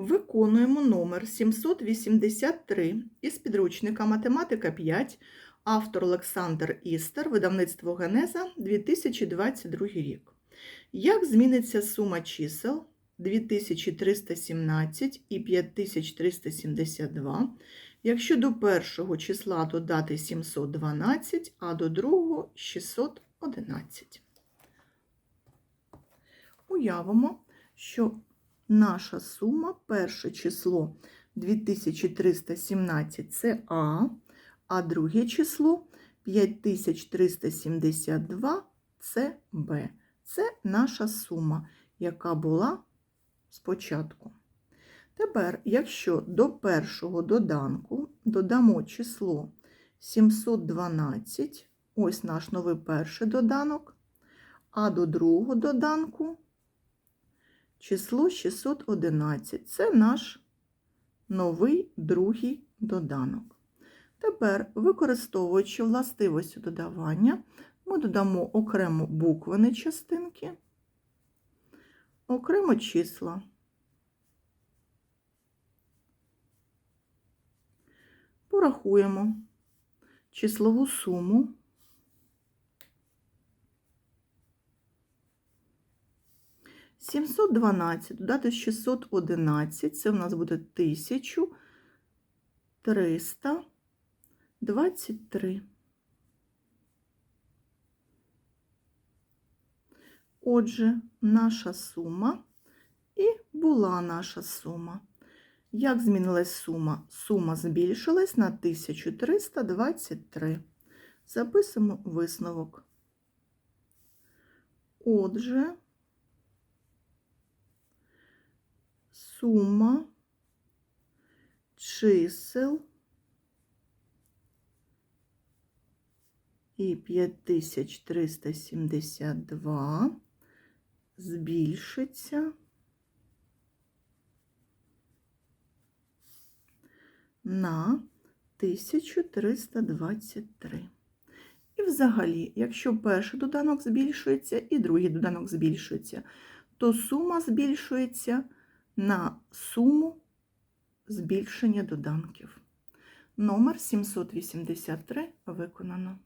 Виконуємо номер 783 із підручника Математика 5, автор Олександр Істер, видавництво Генеза, 2022 рік. Як зміниться сума чисел 2317 і 5372, якщо до першого числа додати 712, а до другого 611? Уявимо, що наша сума, перше число 2317 це А, а друге число 5372 це Б. Це наша сума, яка була спочатку. Тепер, якщо до першого доданку додамо число 712, ось наш новий перший доданок, а до другого доданку число 611. Це наш новий другий доданок. Тепер, використовуючи властивості додавання, ми додамо окремо буквені частинки, окремо числа. Порахуємо числову суму. Сімсот дванадцять додати 611, це в нас буде 1323. Отже, наша сума і була наша сума. Як змінилась сума? Сума збільшилась на 1323. Записуємо висновок. Отже, сума чисел і 5372 збільшиться на 1323. І взагалі, якщо перший доданок збільшується і другий доданок збільшується, то сума збільшується на суму збільшення доданків. Номер 783 виконано.